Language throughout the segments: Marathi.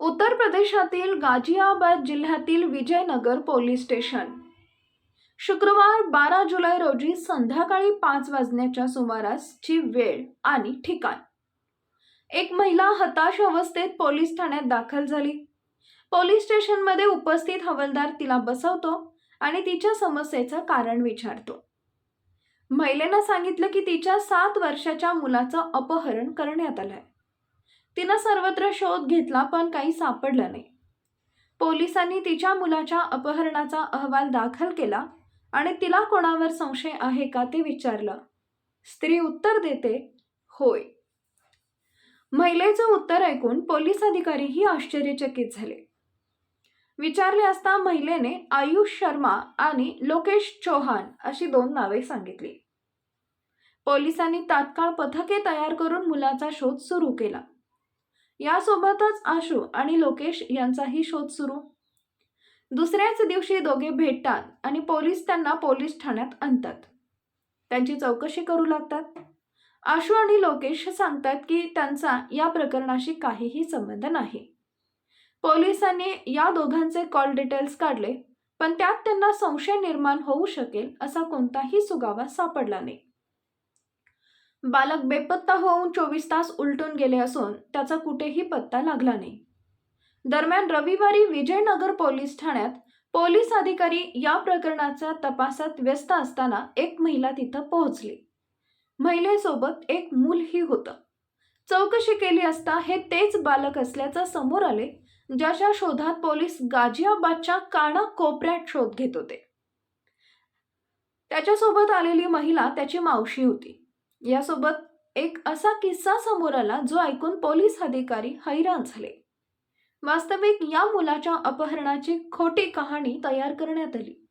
उत्तर प्रदेशातील गाझियाबाद जिल्ह्यातील विजयनगर पोलीस स्टेशन. शुक्रवार बारा जुलै रोजी संध्याकाळी पाच वाजण्याच्या सुमारासची वेळ आणि ठिकाण. एक महिला हताश अवस्थेत पोलीस ठाण्यात दाखल झाली. पोलीस स्टेशनमध्ये उपस्थित हवालदार तिला बसवतो आणि तिच्या समस्येचं कारण विचारतो. महिलेनं सांगितलं की तिच्या सात वर्षाच्या मुलाचं अपहरण करण्यात आलंय. तिनं सर्वत्र शोध घेतला पण काही सापडलं नाही. पोलिसांनी तिच्या मुलाच्या अपहरणाचा अहवाल दाखल केला आणि तिला कोणावर संशय आहे का ते विचारलं. स्त्री उत्तर देते होय. महिलेचं उत्तर ऐकून पोलीस अधिकारीही आश्चर्यचकित झाले. विचारले असता महिलेने आयुष शर्मा आणि लोकेश चौहान अशी दोन नावे सांगितली. पोलिसांनी तात्काळ पथके तयार करून मुलाचा शोध सुरू केला. यासोबतच आशू आणि लोकेश यांचाही शोध सुरू. दुसऱ्याच दिवशी दोघे भेटतात आणि पोलीस त्यांना पोलीस ठाण्यात आणतात. त्यांची चौकशी करू लागतात. आशू आणि लोकेश सांगतात की त्यांचा या प्रकरणाशी काहीही संबंध नाही. पोलिसांनी या दोघांचे कॉल डिटेल्स काढले पण त्यात त्यांना संशय निर्माण होऊ शकेल असा कोणताही सुगावा सापडला नाही. बालक बेपत्ता होऊन चोवीस तास उलटून गेले असून त्याचा कुठेही पत्ता लागला नाही. दरम्यान रविवारी विजयनगर पोलीस ठाण्यात पोलीस अधिकारी या प्रकरणाच्या तपासात व्यस्त असताना एक महिला तिथं पोहोचली. महिलेसोबत एक मूलही होतं. चौकशी केली असता हे तेच बालक असल्याचं समोर आले ज्याच्या शोधात पोलीस गाझियाबादच्या काना कोपऱ्यात शोध घेत होते. त्याच्यासोबत आलेली महिला त्याची मावशी होती. यासोबत एक असा किस्सा समोर आला जो ऐकून पोलीस अधिकारी हैराण झाले. वास्तविक या मुलाच्या अपहरणाची खोटी कहाणी तयार करण्यात आली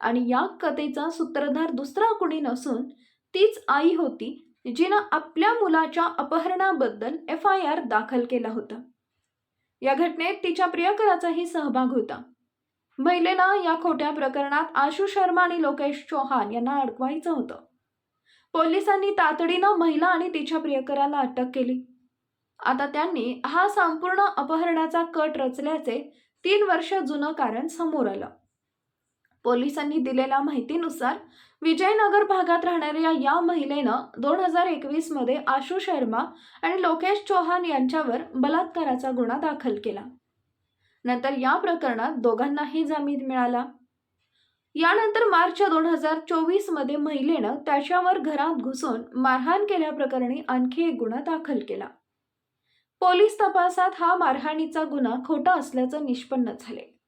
आणि या कथेचा सूत्रधार दुसरा कुणी नसून तीच आई होती जिनं आपल्या मुलाच्या अपहरणाबद्दल एफ आय आर दाखल केला होता. या घटनेत तिच्या प्रियकराचाही सहभाग होता. महिलेनं या खोट्या प्रकरणात आशू शर्मा आणि लोकेश चौहान यांना अडकवायचं होतं. पोलिसांनी तातडीनं महिला आणि तिच्या प्रियकराला अटक केली. आता त्यांनी हा संपूर्ण अपहरणाचा कट रचल्याचे तीन वर्ष जुनं कारण समोर आलं. पोलिसांनी दिलेल्या माहितीनुसार विजयनगर भागात राहणाऱ्या या महिलेनं दोन हजार एकवीसमध्ये आशू शर्मा आणि लोकेश चौहान यांच्यावर बलात्काराचा गुन्हा दाखल केला. नंतर या प्रकरणात दोघांनाही जामीन मिळाला. यानंतर मार्च दोन हजार चोवीसमध्ये महिलेनं त्याच्यावर घरात घुसून मारहाण केल्याप्रकरणी आणखी एक गुन्हा दाखल केला. पोलीस तपासात हा मारहाणीचा गुन्हा खोटा असल्याचं निष्पन्न झाले.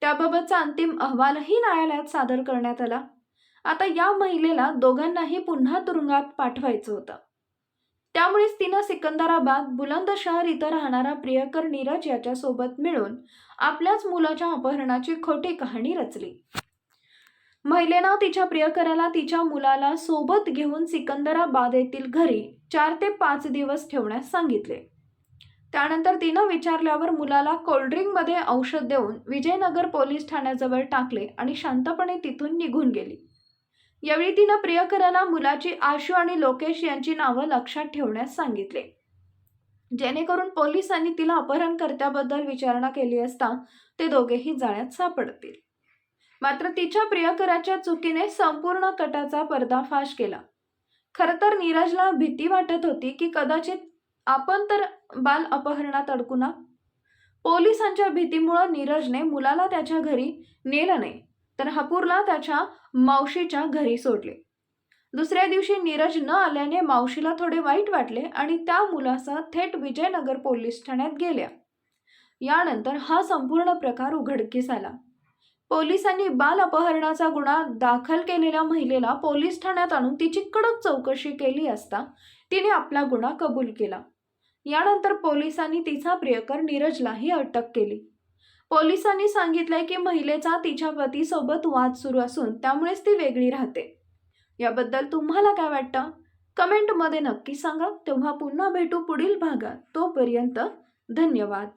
त्याबाबतचा अंतिम अहवालही न्यायालयात सादर करण्यात आला. आता या महिलेला दोघांनाही पुन्हा तुरुंगात पाठवायचं होतं. त्यामुळेच तिनं सिकंदराबाद बुलंदशहर इथं राहणारा प्रियकर नीरज याच्यासोबत मिळून आपल्याच मुलाच्या अपहरणाची खोटी कहाणी रचली. महिलेनं तिच्या प्रियकराला तिच्या मुलाला सोबत घेऊन सिकंदराबाद येथील घरी चार ते पाच दिवस ठेवण्यास सांगितले. त्यानंतर तिनं विचारल्यावर मुलाला कोल्ड्रिंकमध्ये औषध देऊन विजयनगर पोलीस ठाण्याजवळ टाकले आणि शांतपणे तिथून निघून गेली. यावेळी तिनं प्रियकराला मुलाची आशू आणि लोकेश यांची नावं लक्षात ठेवण्यास सांगितले. जेणेकरून पोलिसांनी तिला अपहरणकर्त्याबद्दल विचारणा केली असता ते दोघेही जाळ्यात सापडतील. मात्र तिच्या प्रियकराच्या चुकीने संपूर्ण कटाचा पर्दाफाश केला. खरं तर नीरजला भीती वाटत होती की कदाचित आपण तर बाल अपहरणात अडकू ना? पोलिसांच्या भीतीमुळं नीरजने मुलाला त्याच्या घरी नेलं नाही तर हपूरला त्याच्या मावशीच्या घरी सोडले. दुसऱ्या दिवशी नीरज न आल्याने मावशीला थोडे वाईट वाटले आणि त्या मुलासह थेट विजयनगर पोलीस ठाण्यात गेल्या. यानंतर हा संपूर्ण प्रकार उघडकीस आला. पोलिसांनी बाल अपहरणाचा गुन्हा दाखल केलेल्या महिलेला पोलीस ठाण्यात आणून तिची कडक चौकशी केली असता तिने आपला गुन्हा कबूल केला. यानंतर पोलिसांनी तिचा प्रियकर नीरजलाही अटक केली. पोलिसांनी सांगितलंय की महिलेचा तिच्या पतीसोबत वाद सुरू असून त्यामुळेच ती वेगळी राहते. याबद्दल तुम्हाला काय वाटतं? कमेंटमध्ये नक्की सांगा. तेव्हा पुन्हा भेटू पुढील भागात. तोपर्यंत धन्यवाद.